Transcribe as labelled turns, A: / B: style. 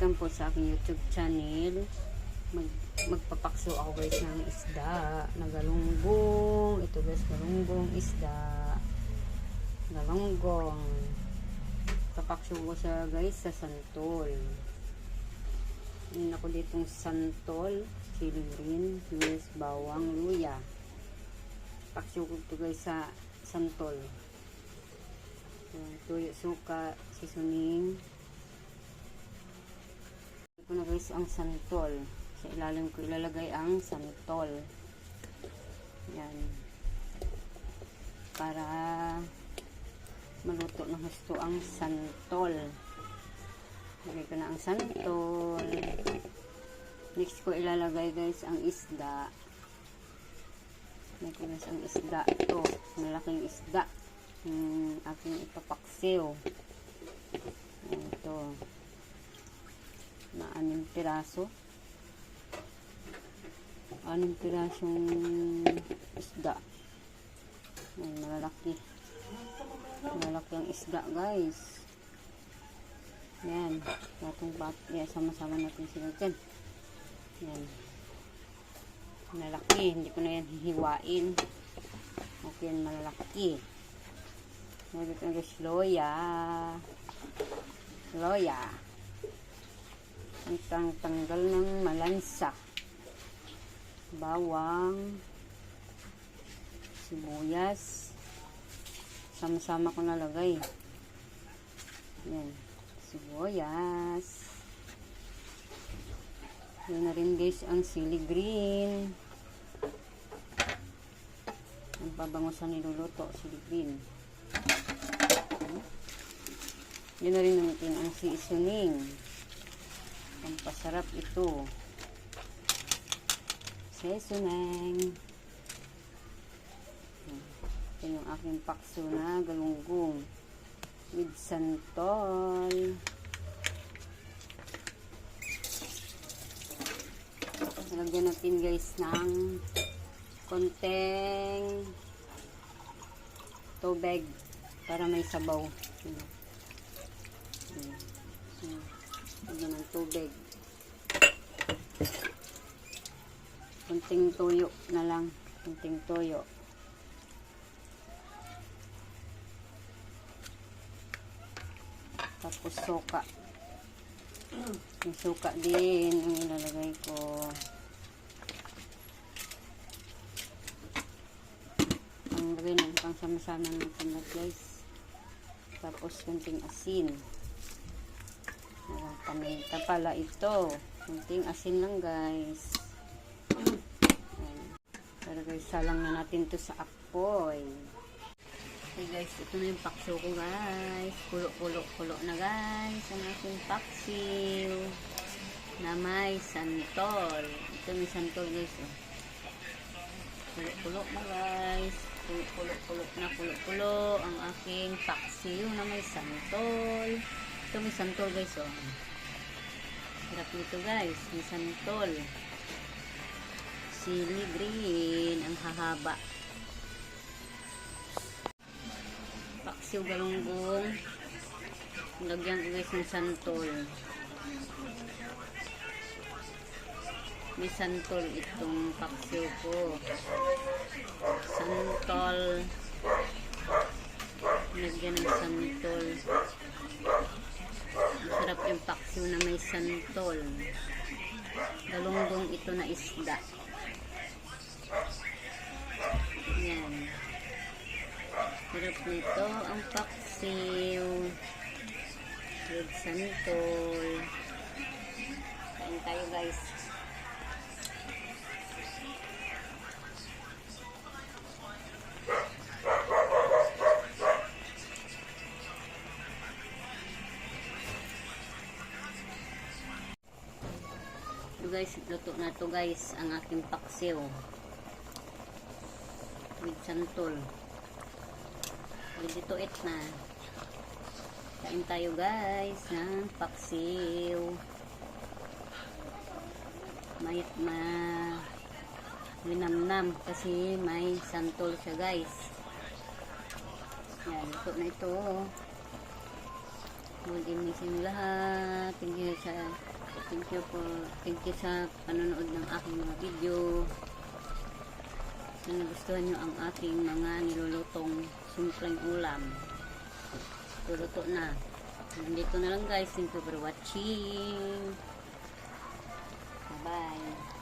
A: welcome po sa aking YouTube channel. Mag, magpapakso ako guys ng isda. Nagalunggong. Ito guys, galunggong isda. Galunggong. Papakso ko siya guys sa santol. Yun ako ditong santol. Chili green. Yes, bawang luya. Pakso ko ito guys sa santol. Tuyo suka, seasoning. Ito guys ang santol. Sa ilalim ko ilalagay ang santol. Yan. Para maluto ng gusto ang santol. Lagay ko na ang santol. Next ko ilalagay guys ang isda. Lagay ko ang isda. Ito, malaking isda. Yung aking ipapaksiw. Ayan, Ito. Na anim piraso. Anim pirasong isda. Ayan, malalaki. Malalaki ang isda guys. Yan. Natong bat. Yan, sama-sama natin sila dyan. Yan. Malalaki. Hindi ko na yan hihiwain. Okay, yan malalaki. Ko guys, loya. Loya. Ang tang tanggal ng malansa. Bawang. Sibuyas. Sama-sama ko nalagay. Yan. Sibuyas. Yan na rin guys ang sili green. Ang pabango sa niluluto, sili green. Yan na rin natin ang seasoning. Pampasarap ito. Seasoning. Ito yung aking pakso na galunggong with santol. Lagyan natin guys ng konting tubig para may sabaw. Ayan. Ayan. Ayan. Lagyan ng tubig. Kunting tuyo na lang. Kunting tuyo. Tapos suka. Yung suka din ang ilalagay ko. Ang lagay ng pang sama-sama na guys. Tapos kunting asin. Ayan, paminta pala ito. Kunting asin lang guys. Ayan. Pero guys, salang na natin to sa apoy. Okay guys, ito na yung pakso ko guys. Kulo-kulo-kulo na guys. Ang aking paksiw. Na may santol. Ito may santol guys. Oh. Kulo-kulo na guys. Kulo-kulo na kulo-kulo. Ang aking paksiw na may santol. Ito may santol guys. Oh. Hirap nito guys. May santol. Sili green. Ang hahaba. paksiw galunggong lagyan ko guys ng santol may santol itong paksiw ko santol lagyan ng santol masarap paksiw na may santol galunggong ito na isda yan Sarap nito ang paksiw. With santol. Kain tayo guys. Guys, luto na to guys ang aking paksiw. With santol. Ready to eat na. Kain tayo guys ng paksiw. May ma linamnam kasi may santol siya guys. Yan, luto na ito. Good evening sa lahat. Thank you sa thank you for thank you sa panonood ng aking mga video. Sana nagustuhan nyo ang ating mga nilulutong simpleng ulam. Tuluto na. Nandito na lang guys. Thank you for watching. Bye-bye.